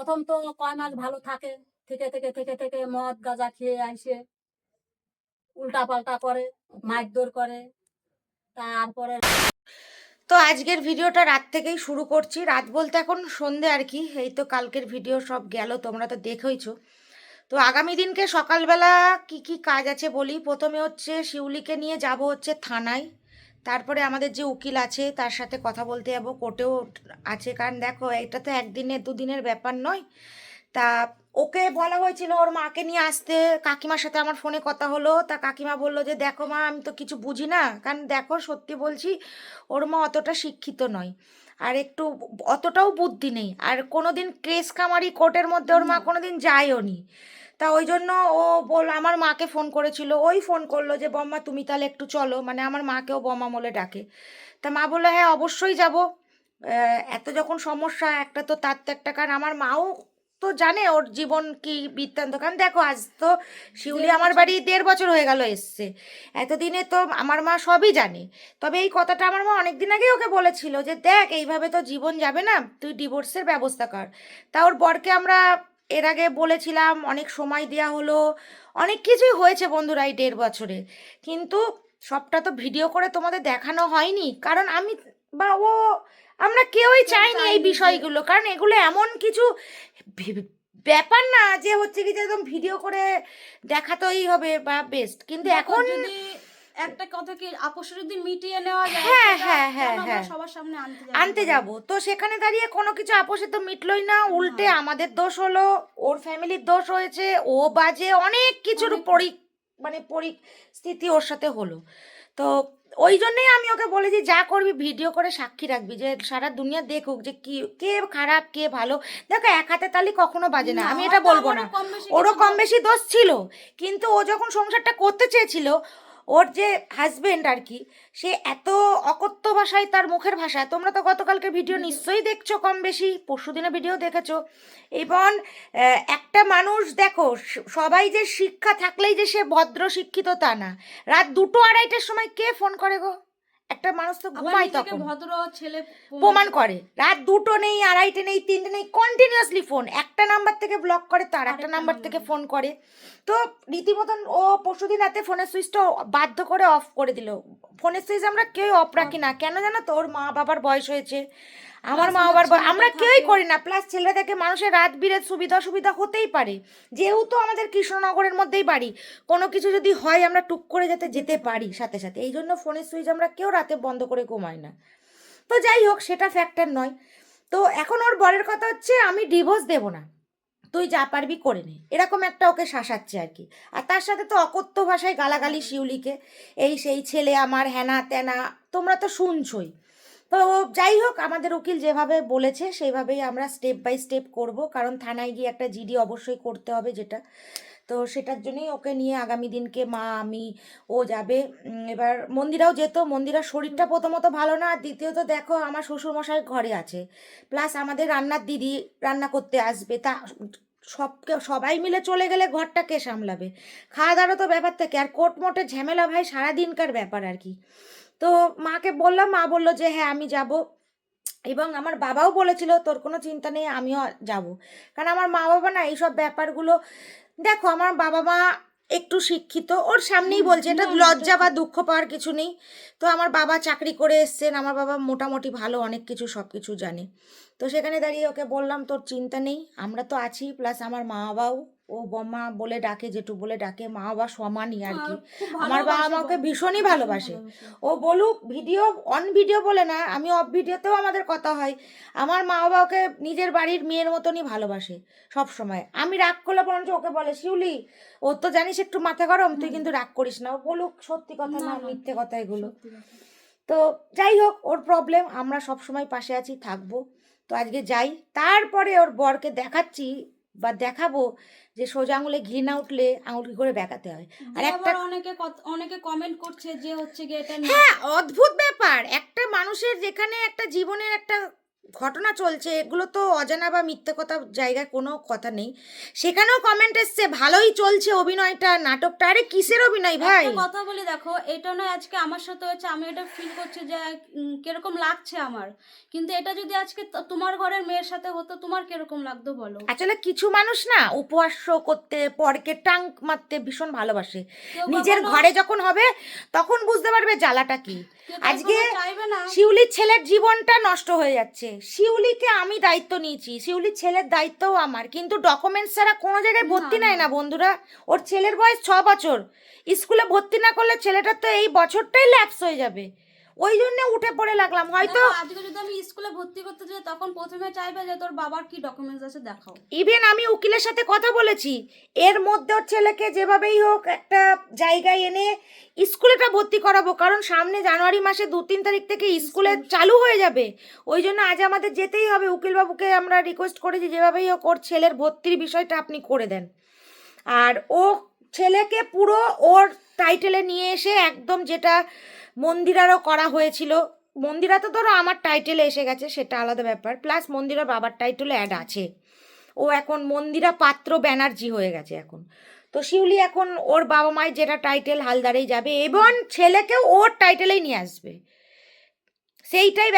প্রথম তো কয় মাস ভালো থাকে, থেকে থেকে থেকে থেকে মদ, গাঁজা খেয়ে আইসে উল্টা পাল্টা করে মারধর করে, তারপরে তো আজকের ভিডিওটা রাত থেকেই শুরু করছি। রাত বলতে এখন সন্ধে আর কি, এই তো কালকের ভিডিও সব গেল, তোমরা তো দেখেইছো। তো আগামী দিনকে সকালবেলা কি কি কাজ আছে বলি? প্রথমে হচ্ছে শিউলিকে নিয়ে যাব হচ্ছে থানায়। তারপরে আমাদের যে উকিল আছে তার সাথে কথা বলতে যাব কোর্টেও আছে। কারণ দেখো এটা তো একদিনের দুদিনের ব্যাপার নয়। তা ওকে বলা হয়েছিল ওর মাকে নিয়ে আসতে। কাকিমার সাথে আমার ফোনে কথা হলো। তা কাকিমা বলল যে দেখো মা আমি তো কিছু বুঝি না। কারণ দেখো সত্যি বলছি ওর মা অতটা শিক্ষিত নয়। আর একটু অতটাও বুদ্ধি নেই। আর কোনোদিন কেস কামারি কোর্টের মধ্যে ওর মা কোনোদিন যায়ও নি। তা ওই জন্য ও বল আমার মাকে ফোন করেছিল। ওই ফোন করল যে বম্মা তুমি তাহলে একটু চলো। মানে আমার মাকেও বম্মা বলে ডাকে। তা মা বলল হ্যাঁ অবশ্যই যাব। এত যখন সমস্যা একটা তো তার তো একটা কারণ আমার মাও তো জানে ওর জীবন কি বৃত্তান্ত। কারণ দেখো আজ তো শিউলি আমার বাড়ি দেড় বছর হয়ে গেল এসছে। এতদিনে তো আমার মা সবই জানে। তবে এই কথাটা আমার মা অনেকদিন আগেই ওকে বলেছিল যে দেখ এইভাবে তো জীবন যাবে না। তুই ডিভোর্সের ব্যবস্থা কর। তা ওর বরকে আমরা এর আগে বলেছিলাম অনেক সময় দেওয়া হলো অনেক কিছুই হয়েছে বন্ধুরা এই দেড় বছরে। কিন্তু সবটা তো ভিডিও করে তোমাদের দেখানো হয়নি। কারণ আমি বা ও আমরা কেউই চাইনি এই বিষয়গুলো। কারণ এগুলো এমন কিছু ব্যাপার না যে হচ্ছে কি যে একদম ভিডিও করে দেখাতেই হবে বা বেস্ট কিন্তু এখন একটা কথা কি আপোষ যদি মিটিয়ে নেওয়া যায় হ্যাঁ, হ্যাঁ, হ্যাঁ, হ্যাঁ। সবার সামনে আনতে যাব? আনতে যাব। তো সেখানে দাঁড়িয়ে কোনো কিছু আপোষে তো মিটলই না উল্টে। আমাদের দোষ হলো ওর ফ্যামিলির দোষ হয়েছে ও বাজে অনেক কিছুর পরি মানে পরিস্থিতি ওর সাথে হলো। তো ওই জন্যই আমি ওকে বলেছি যা করবি ভিডিও করে সাক্ষী রাখবি যে সারা দুনিয়া দেখুক যে কি কে খারাপ কে ভালো। দেখো এক হাতে তালি কখনো বাজে না। আমি এটা বলব না। ওরও কম বেশি দোষ ছিল। কিন্তু ও যখন সংসারটা করতে চেয়েছিল ওর যে হাজবেন্ড আর কি সে এত অকথ্য ভাষায় তার মুখের ভাষা তোমরা তো গতকালকে ভিডিও নিশ্চয়ই দেখছ কম বেশি পরশুদিনে ভিডিও দেখেছ। এবং একটা মানুষ দেখো সবাই যে শিক্ষা থাকলেই যে সে ভদ্র শিক্ষিত তা না। রাত দুটো আড়াইটার সময় কে ফোন করে গো? একটা মানুষ তো ঘুমায় তখন। ভদ্র ছেলে প্রমাণ করে। রাত দুটো নেই আড়াইটে নেই তিনটে নেই কন্টিনিউয়াসলি ফোন একটা নাম্বার থেকে ব্লক করে তার একটা নাম্বার থেকে থেকে। ফোন করে। তো রীতিমতন ও পরশুদিন রাতে ফোনের সুইচটা বাধ্য করে অফ করে দিল। ফোনের সুইচ আমরা কেউ অফ রাখি না। কেন জানো তোর মা বাবার বয়স হয়েছে। আমার মা আমার বাবার বয়- আমরা কেউই করি না। প্লাস ছেলে থেকে মানুষের রাত বিরেত সুবিধা সুবিধা হতেই পারে। যেহেতু আমাদের কৃষ্ণনগরের মধ্যেই বাড়ি কোনো কিছু যদি হয় আমরা টুক করে যাতে যেতে পারি সাথে সাথে। এই জন্য ফোনের সুইচ আমরা কেউ রাতে বন্ধ করে ঘুমাই না। তো যাই হোক সেটা ফ্যাক্টর নয়। তো এখন ওর বরের কথা হচ্ছে আমি ডিভোর্স দেব না। তুই যা পারবি করে নে। এরকম একটা ওকে শাসাচ্ছে আর কি। আর তার সাথে তো অকথ্য ভাষায় গালাগালি শিউলিকে। এই সেই ছেলে আমার হ্যানা ত্যানা তোমরা তো শুনছই। তো যাই হোক, আমাদের উকিল যেভাবে বলেছে, সেইভাবেই আমরা স্টেপ বাই স্টেপ করব। কারণ থানায় গিয়ে একটা জিডি অবশ্যই করতে হবে যেটা। তো সেটার জন্যই ওকে নিয়ে আগামী দিনকে মা, আমি, ও যাবে। এবার মন্দিরাও যেত, মন্দিরার শরীরটা প্রথমত ভালো না, আর দ্বিতীয়ত দেখো আমার শ্বশুরমশাই ঘরে আছে। প্লাস আমাদের রান্নার দিদি রান্না করতে আসবে, তা সবকে, সবাই মিলে চলে গেলে ঘরটা কে সামলাবে? খাওয়া দাওয়ারও তো ব্যাপার থাকে, আর কোট মোটে ঝামেলা ভাই সারাদিনকার ব্যাপার আর কি। তো মাকে বললাম মা বলল যে হ্যাঁ আমি যাব। এবং আমার বাবাও বলেছিল তোর কোনো চিন্তা নেই আমিও যাব। কারণ আমার মা বাবা না এইসব ব্যাপারগুলো দেখো আমার বাবা মা একটু শিক্ষিত ওর সামনেই বলছে এটা লজ্জা বা দুঃখ পাওয়ার কিছু নেই। তো আমার বাবা চাকরি করে এসছেন আমার বাবা মোটামুটি ভালো অনেক কিছু সব কিছু জানে। তো সেখানে দাঁড়িয়ে ওকে বললাম তোর চিন্তা নেই আমরা তো আছি প্লাস আমার মা বাবাও ও বম্মা বলে ডাকে জেঠু বলে ডাকে মা বাবা সমানই আর কি। আমার বাবা মা ওকে ভীষণই ভালোবাসে। ও বলুক ভিডিও অন ভিডিও বলে না আমি অফ ভিডিওতেও আমাদের কথা হয়। আমার মা বাবা ওকে নিজের বাড়ির মেয়ের মতনই ভালোবাসে সব সময়। আমি রাগ করলে বরঞ্চ ওকে বলে শিউলি ও তো জানিস একটু মাথা গরম তুই কিন্তু রাগ করিস না। ও বলুক সত্যি কথা না। মিথ্যে কথা এগুলো। তো যাই হোক ওর প্রবলেম আমরা সব সময় পাশে আছি থাকব। তো আজকে যাই। তারপরে ওর বরকে দেখাচ্ছি বা দেখাবো যে সোজা আঙুলে ঘি না উঠলে আঙুল কি করে বেঁকাতে হয়। আর একটা- অনেকে অনেকে কমেন্ট করছে যে হচ্ছে গিয়ে এটা হ্যাঁ অদ্ভুত ব্যাপার। একটা মানুষের যেখানে একটা জীবনের একটা ঘটনা চলছে এগুলো তো অজানা বা মিথ্যে কথা জায়গায় কোনো কথা নেই। সেখানেও কমেন্ট এসছে ভালোই চলছে অভিনয়টা নাটকটা। আরে কিসের অভিনয় ভাই? কথা বলি দেখো এটা নয় আজকে আমার সাথে হয়েছে আমি এটা ফিল করছি যে কীরকম লাগছে আমার। কিন্তু এটা যদি আজকে তোমার ঘরের মেয়ের সাথে হতো তোমার কীরকম লাগতো বলো? আসলে কিছু মানুষ না উপহাস করতে পরকে টাঙ্ক মারতে ভীষণ ভালোবাসে। নিজের ঘরে যখন হবে তখন বুঝতে পারবে জ্বালাটা কি। আজকে না। শিউলির ছেলের জীবনটা নষ্ট হয়ে যাচ্ছে। শিউলিকে আমি দায়িত্ব নিয়েছি। শিউলির ছেলের দায়িত্বও আমার। কিন্তু ডকুমেন্টস ছাড়া কোনো জায়গায় ভর্তি। নেয় না বন্ধুরা। ওর ছেলের বয়স ছ বছর। স্কুলে ভর্তি না করলে ছেলেটার তো এই বছরটাই ল্যাপস হয়ে যাবে। ওই জন্য উঠে পড়ে লাগলাম হয়তো আজকে যদি আমি স্কুলে ভর্তি করতে যাই তখন প্রথমে চাইবে যে তোর বাবার কি ডকুমেন্টস আছে দেখাও। ইভেন আমি উকিলের সাথে কথা বলেছি এর মধ্যে ওর ছেলেকে যেভাবেই হোক একটা জায়গায় এনে স্কুলেটা ভর্তি করাবো কারণ সামনে জানুয়ারি মাসে দু তিন তারিখ থেকে স্কুলে চালু হয়ে যাবে। ওই জন্য আজ আমাদের যেতেই হবে উকিলবাবুকে আমরা রিকোয়েস্ট করেছি যেভাবেই হোক ওর ছেলের ভর্তির বিষয়টা আপনি করে দেন। আর ও ছেলেকে পুরো ওর টাইটেলে নিয়ে এসে একদম যেটা মন্দিরারও করা হয়েছিল। মন্দিরা তো ধরো আমার টাইটেলে এসে গেছে সেটা আলাদা ব্যাপার। প্লাস মন্দিরা বাবার টাইটেলে অ্যাড আছে। ও এখন মন্দিরা পাত্র ব্যানার্জি হয়ে গেছে এখন। তো শিউলি এখন ওর বাবা মায়ের যেটা টাইটেল হালদারেই যাবে এবং ছেলেকেও ওর টাইটেলেই নিয়ে আসবে। সেইটাই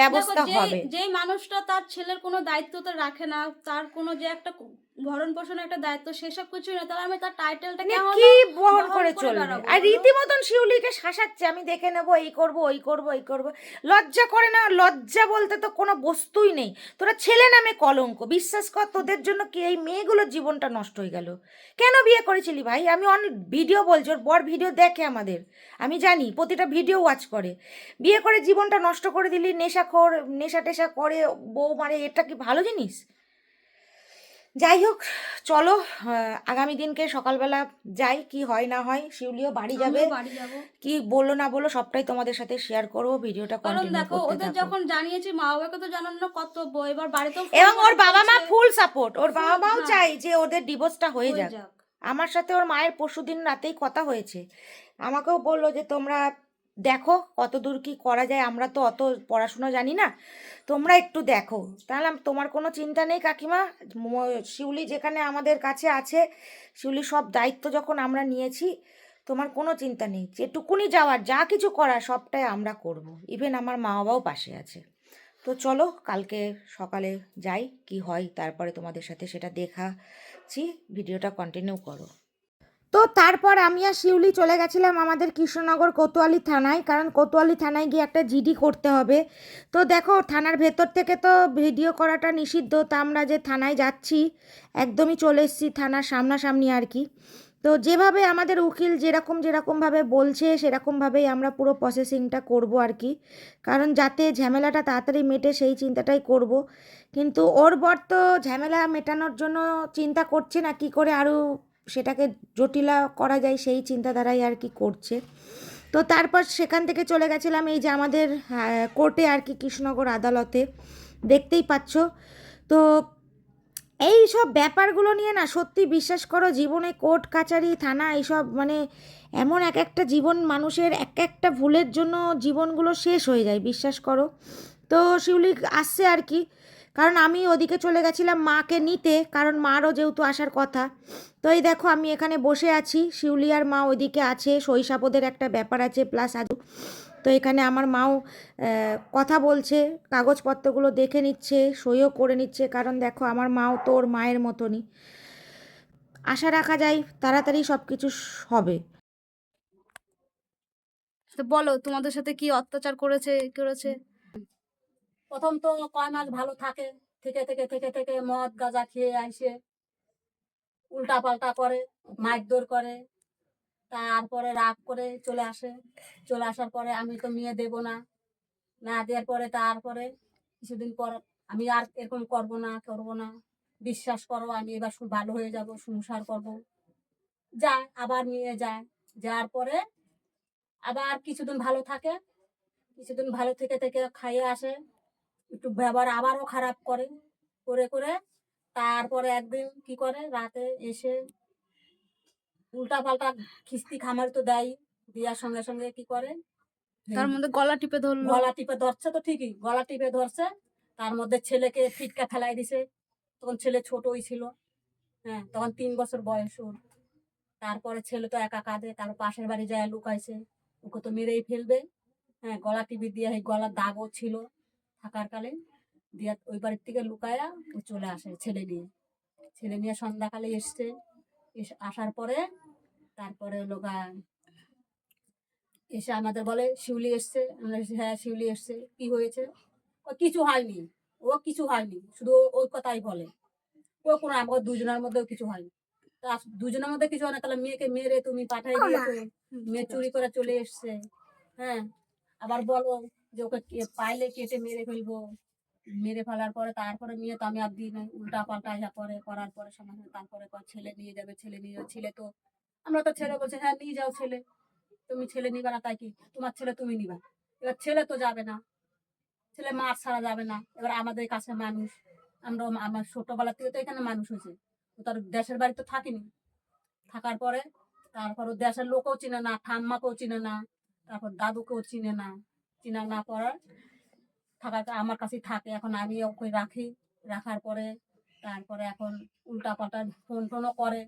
ব্যবস্থা হবে। যে মানুষটা তার ছেলের কোনো দায়িত্ব তো রাখে না তার কোনো যে একটা ভরণ পোষণের একটা দায়িত্ব সেসব কিছু না। তাহলে আমি তার টাইটেলটা মানে কেমন কি বহন করে চলবে? আর? রীতিমতন শিউলিকে শাসাচ্ছে আমি দেখে নেব এই করব ওই করব এই করব। লজ্জা করে না লজ্জা বলতে তো কোনো বস্তুই নেই। তোরা ছেলে নামে কলঙ্ক বিশ্বাস কর তোদের জন্য কি এই মেয়েগুলোর জীবনটা নষ্ট হয়ে গেল? কেন বিয়ে করেছিলি ভাই? আমি অন ভিডিও বলছি ওর বর ভিডিও দেখে আমাদের। আমি জানি প্রতিটা ভিডিও ওয়াচ করে। বিয়ে করে জীবনটা নষ্ট করে দিলি নেশাখোর নেশা টেশা করে বউ মারে এটা কি ভালো জিনিস? যাই হোক চলো আগামী দিনকে সকালবেলা যাই কি হয় না হয় শিউলিও বাড়ি যাবে। কি বলল না বলল সবটাই তোমাদের সাথে শেয়ার করব ভিডিওটা কারণ দেখো ওদের যখন জানিয়েছি মা বাবাকে তো জানানো কর্তব্য এবার বাড়িতেও phone এবং ওর বাবা মা ফুল সাপোর্ট ওর বাবা মাও হ্যাঁ। চাই যে ওদের ডিভোর্সটা হয়ে যাক। যাক। আমার সাথে ওর মায়ের পরশুদিন রাতেই কথা হয়েছে। আমাকেও বলল যে তোমরা দেখো কত দূর কি করা যায়, আমরা তো অত পড়াশোনা জানি না। তোমরা একটু দেখো। তাহলে তোমার কোনো চিন্তা নেই কাকিমা? শিউলি যেখানে আমাদের কাছে আছে, শিউলি সব দায়িত্ব যখন আমরা নিয়েছি, তোমার কোনো চিন্তা নেই। যেটুকুনি যাওয়ার, যা কিছু করার, সবটাই আমরা করব। ইভেন আমার মা বাবাও পাশে আছে। তো চলো, কালকে সকালে যাই, কি হয়, তারপরে তোমাদের সাথে সেটা দেখাচ্ছি। ভিডিওটা কন্টিনিউ করো। তো তারপর আমি আর শিউলি চলে গেছিলাম আমাদের কৃষ্ণনগর কোতোয়ালি থানায়, কারণ কোতোয়ালি থানায় গিয়ে একটা জিডি করতে হবে। তো দেখো, থানার ভেতর থেকে তো ভিডিও করাটা নিষিদ্ধ, তা আমরা যে থানায় যাচ্ছি, একদমই চলে এসেছি থানার সামনাসামনি আর কি। তো যেভাবে আমাদের উকিল যেরকম যেরকমভাবে বলছে, সেরকমভাবেই আমরা পুরো প্রসেসিংটা করব আর কি। কারণ যাতে ঝামেলাটা তাড়াতাড়ি মেটে সেই চিন্তাটাই করব। কিন্তু ওর বর তো ঝামেলা মেটানোর জন্য চিন্তা করছে না, কি করে আরও সেটাকে জটিলা করা যায় সেই চিন্তাধারাই আর কি করছে। তো তারপর সেখান থেকে চলে গেছিলাম এই যে আমাদের আহ, কোর্টে আর কি কৃষ্ণনগর আদালতে। দেখতেই পাচ্ছ। তো এই সব ব্যাপারগুলো নিয়ে না সত্যি বিশ্বাস করো জীবনে কোর্ট কাচারি থানা এইসব মানে এমন এক একটা জীবন মানুষের এক একটা ভুলের জন্য জীবনগুলো শেষ হয়ে যায় বিশ্বাস করো। তো শিউলি আসছে আর কি। কারণ আমি ওদিকে চলে গেছিলাম মাকে নিতে, কারণ মারও যেহেতু আসার কথা। তো এই দেখো, আমি এখানে বসে আছি। শিউলিয়ার মা ওইদিকে আছে শৈশাপদের একটা ব্যাপার আছে প্লাস আজ। তো এখানে আমার মাও কথা বলছে, কাগজপত্রগুলো দেখে নিচ্ছে, সইও করে নিচ্ছে, কারণ দেখো আমার মাও তো ওর মায়ের মতনই। আশা রাখা যায়, তাড়াতাড়ি সব কিছু হবে বলো, তোমাদের সাথে কি অত্যাচার করেছে করেছে? প্রথম তো কয় মাস ভালো থাকে, থেকে থেকে থেকে থেকে মদ গাঁজা খেয়ে আইসে উল্টা পাল্টা করে মারধর করে, তারপরে রাগ করে চলে আসে। চলে আসার পরে আমি তো মেয়ে দেব না। না দেওয়ার পরে তারপরে কিছুদিন পর আমি আর এরকম করব না করব না। বিশ্বাস করো, আমি এবার ভালো হয়ে যাব, সংসার করব। যায়, আবার নিয়ে যায়। যাওয়ার পরে আবার কিছুদিন ভালো থাকে, কিছুদিন ভালো থেকে থেকে খাইয়ে আসে। একটু ব্যবহার আবারও খারাপ করে করে করে। তারপরে একদিন কি করে? রাতে এসে উল্টা পাল্টা খিস্তি খামার তো দেয় দেওয়ার সঙ্গে সঙ্গে কি করে? তার মধ্যে গলা টিপে ধরলো। গলা টিপে ধরছে তো ঠিকই গলা টিপে ধরছে। তার মধ্যে ছেলেকে ফিটকা ফেলাই দিছে। তখন ছেলে ছোটই ছিল। হ্যাঁ তখন তিন বছর বয়স ওর। তারপরে ছেলে তো একা কাঁদে তার পাশের বাড়ি যায় লুকাইছে। ওকে তো মেরেই ফেলবে। হ্যাঁ গলা টিপি দিয়ে গলার দাগও ছিল। থাকার কালে দিয়ে ওই বাড়ির থেকে লুকায়া ও চলে আসে ছেলে নিয়ে। ছেলে নিয়ে সন্ধ্যাকালে এসছে। এসে আসার পরে তারপরে লোকা এসে আমাদের বলে শিউলি এসছে। আমরা হ্যাঁ শিউলি এসছে। কি হয়েছে? ও কিছু হয়নি। ও কিছু হয়নি। শুধু ও- ওই কথাই বলে। ও কোনো আমাদের দুজনের মধ্যেও কিছু হয়নি। তা দুজনের মধ্যে কিছু হয় না। তাহলে মেয়েকে মেরে তুমি পাঠাই দিয়েছ। মেয়ে চুরি করে চলে এসছে। হ্যাঁ আবার বলো যে ওকে পাইলে কেটে মেরে ফেলব। মেরে ফেলার পরে তারপরে মেয়ে তো আমি আর দিই নাই উল্টা পাল্টা ইয়া করে, করার পরে সমাধান, তারপরে ছেলে নিয়ে যাবে, ছেলে নিয়ে ছেলে তো, আমরা তো ছেলে বলছে হ্যাঁ নিয়ে যাও ছেলে। তুমি ছেলে নিবা না, তাই কি? তোমার ছেলে তুমি নিবা। এবার ছেলে তো যাবে না। ছেলে মার ছাড়া যাবে না। এবার আমাদের কাছে মানুষ। আমরা, আমার ছোটবেলা থেকে তো এখানে মানুষ হয়েছে। তার দেশের বাড়ি তো থাকিনি। থাকার পরে, তারপর দেশের লোকও চিনে না, ঠাম্মাকেও চিনে না। তারপর দাদুকেও চিনে না। চিনা না করার। থাকা আমার কাছে থাকে, এখন আমি ওকে রাখি। রাখার পরে, তারপরে এখন উল্টা পাল্টা ফোন টোনও করে।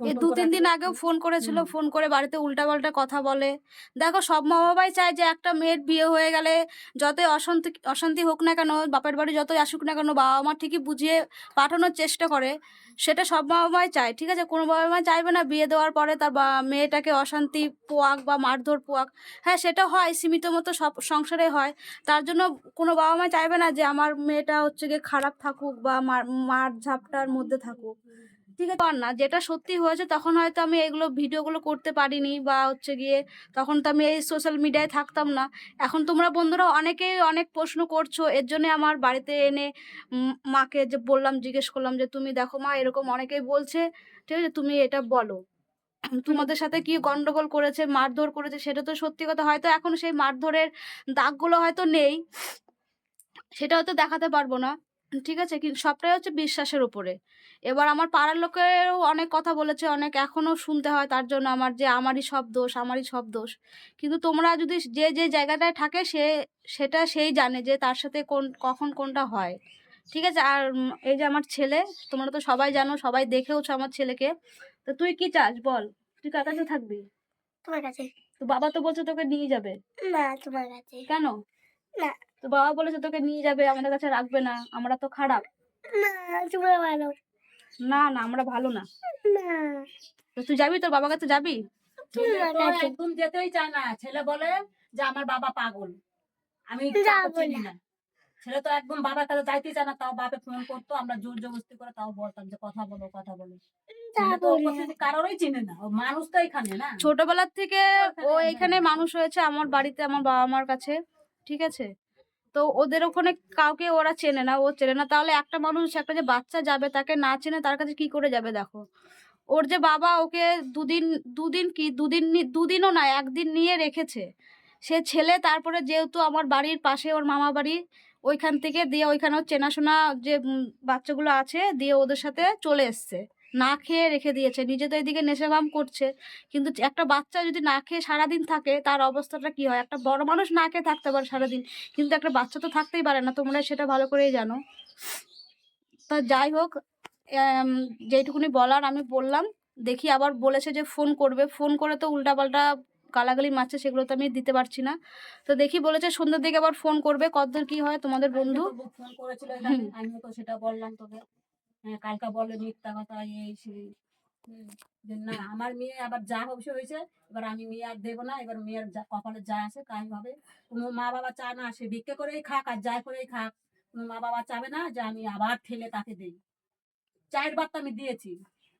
এই দু তিন দিন আগেও ফোন করেছিল ফোন করে বাড়িতে উল্টাপাল্টা কথা বলে। দেখো সব মা বাবাই চায় যে একটা মেয়ের বিয়ে হয়ে গেলে যতই অশান্তি অশান্তি হোক না কেন বাপের বাড়ি যতই আসুক না কেন বাবা মা ঠিকই বুঝিয়ে পাঠানোর চেষ্টা করে। সেটা সব বাবা মাই চায় ঠিক আছে? কোনো বাবা মা চাইবে না বিয়ে দেওয়ার পরে তার বা- মেয়েটাকে অশান্তি পোয়াক বা মারধর পোয়াক। হ্যাঁ সেটা হয় সীমিত মতো সব সংসারে হয়। তার জন্য কোনো বাবা মা চাইবে না যে আমার মেয়েটা হচ্ছে গিয়ে খারাপ থাকুক বা মার মার ঝাপটার মধ্যে থাকুক। ঠিক আছে। না, যেটা সত্যি হয়েছে তখন হয়তো আমি এগুলো ভিডিওগুলো করতে পারিনি বা হচ্ছে গিয়ে তখন তো আমি এই সোশ্যাল মিডিয়ায় থাকতাম না। এখন তোমরা বন্ধুরা অনেকেই অনেক প্রশ্ন করছ, এর জন্য আমার বাড়িতে এনে মাকে যে বললাম, জিজ্ঞেস করলাম যে, তুমি দেখো মা, এরকম অনেকেই বলছে, ঠিক আছে, তুমি এটা বলো। তোমাদের সাথে কি গন্ডগোল করেছে, মারধর করেছে, সেটা তো সত্যি কথা। হয়তো এখন সেই মারধরের দাগগুলো হয়তো নেই, সেটা হয়তো দেখাতে পারব না। ঠিক আছে, কিন্তু সবটাই হচ্ছে বিশ্বাসের উপরে। এবার আমার পাড়ার লোকেরও অনেক কথা বলেছে অনেক এখনও শুনতে হয় তার জন্য আমার যে আমারই সব দোষ আমারই সব দোষ। কিন্তু তোমরা যদি যে যে জায়গাটায় থাকে সে সেটা সেই জানে যে তার সাথে কোন কখন কোনটা হয়। ঠিক আছে? আর এই যে আমার ছেলে তোমরা তো সবাই জানো সবাই দেখেওছো আমার ছেলেকে। তো তুই কি চাস বল? তুই কার কাছে থাকবি? তোমার কাছে। তো বাবা তো বলছে তোকে নিয়ে যাবে। না তোমার কাছে। কেন? না। তো বাবা বলেছে তোকে নিয়ে যাবে আমাদের কাছে রাখবে না আমরা তো খারাপ। না তোমরা ভালো। না না আমরা ভালো না। তো তুই যাবি? তোর বাবার কাছে যাবি? একদম যেতেই চায় না। ছেলে বলে যে আমার বাবা পাগল। আমি যাব চিনি না। ছেলে তো একদম বাবার কাছে যাইতেই চায় না তাও বাপে ফোন করতো আমরা জোর জবরদস্তি করে তাও বলতাম যে কথা বলো কথা বলো। কারোরই চিনে না। মানুষ তো এখানে না। ছোটবেলার থেকে ও এখানে মানুষ হয়েছে আমার বাড়িতে আমার বাবা মার কাছে। ঠিক আছে? তো ওদের ওখানে কাউকে ওরা চেনে না, ও চেনে না। তাহলে একটা মানুষ, একটা যে বাচ্চা যাবে তাকে না চেনে, তার কাছে কি করে যাবে দেখো? ওর যে বাবা ওকে দুদিন দুদিন কি, দুদিন দুদিনও না, একদিন নিয়ে রেখেছে। সে ছেলে, তারপরে যেহেতু আমার বাড়ির পাশে ওর মামা বাড়ি, ওইখান থেকে দিয়ে ওইখানে চেনাশোনা যে বাচ্চাগুলো আছে, দিয়ে ওদের সাথে চলে এসছে। না খেয়ে রেখে দিয়েছে। নিজে তো এদিকে নেশাভাম করছে। কিন্তু একটা বাচ্চা যদি না খেয়ে সারাদিন থাকে তার অবস্থাটা কি হয়? একটা বড় মানুষ না খেয়ে থাকতে পারে সারাদিন কিন্তু একটা বাচ্চা তো থাকতেই পারে না। তোমরা সেটা ভালো করেই জানো। তা যাই হোক যেইটুকুনি বলার আমি বললাম। দেখি আবার বলেছে যে ফোন করবে। ফোন করে তো উল্টাপাল্টা গালাগালি মারছে সেগুলো তো আমি দিতে পারছি না। তো দেখি বলেছে সন্ধ্যের দিকে আবার ফোন করবে। কতদূর কি হয় তোমাদের বন্ধু? ফোন করেছিল। আমিও তো সেটা বললাম তোকে। কালকা বলে মিথ্যা কথা, এই সেই। না, আমার মেয়ে আবার যা হয়েছে হয়েছে, এবার আমি মেয়ে আর দেবো না, এবার মেয়ের কপালে যা আছে তাই হবে। কোনো মা বাবা চায় না, সে ভিক্ষে করেই খাক আর যাই করেই খাক। কোনো মা বাবা চাবে না যে আমি আবার ঠেলে তাকে দেই। চারবার তো আমি দিয়েছি,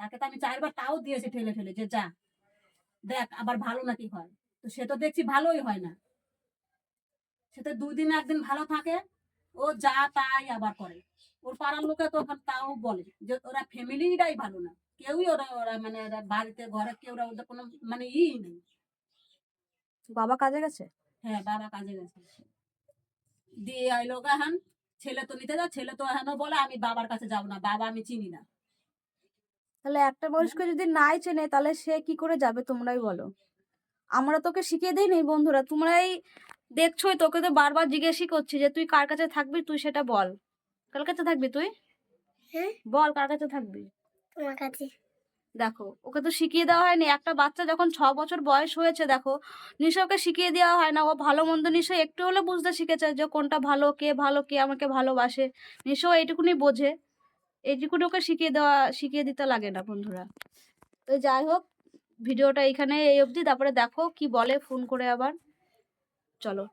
তাকে তো আমি চারবার তাও দিয়েছি ঠেলে ঠেলে, যে যা। দেখ, আবার ভালো নাকি হয়? তো সে তো দেখছি ভালোই হয় না। সে তো দুই দিন একদিন ভালো থাকে, ও যা তাই আবার করে। ওর পাড়ার লোকে তো ওখানে তাও বলে যে ওরা ফ্যামিলিটাই ভালো না। কেউই ওরা ওরা মানে বাড়িতে ঘরে কেউ ওরা ওদের কোনো মানে ই নেই। বাবা কাজে গেছে? হ্যাঁ বাবা কাজে গেছে। দিয়ে আইলো এখন ছেলে তো নিতে যা ছেলে তো এখনও বলে আমি বাবার কাছে যাব না বাবা আমি চিনি না। তাহলে একটা মানুষকে যদি নাই চেনে তাহলে সে কি করে যাবে তোমরাই বলো? আমরা তোকে শিখিয়ে দিই নি বন্ধুরা তোমরাই দেখছোই তোকে তো বারবার জিজ্ঞেসই করছি যে তুই কার কাছে থাকবি তুই সেটা বল। কার কাছে থাকবি তুই? হ্যাঁ। বল কার কাছে থাকবি? তোমার কাছে। দেখো ওকে তো শিখিয়ে দেওয়া হয়নি। একটা বাচ্চা যখন ছ বছর বয়স হয়েছে দেখো নিশ্চয় ওকে শিখিয়ে দেওয়া হয় না। ও ভালো মন্দ নিশ্চয় একটু হলে বুঝতে শিখেছে যে কোনটা ভালো কে ভালো কে আমাকে ভালোবাসে। নিশ্চয় এইটুকুনি বোঝে। এইটুকুনি ওকে শিখিয়ে দেওয়া শিখিয়ে দিতে লাগে না বন্ধুরা। তো যাই হোক ভিডিওটা এখানে এই অবধি। তারপরে দেখো কি বলে ফোন করে আবার। চলো।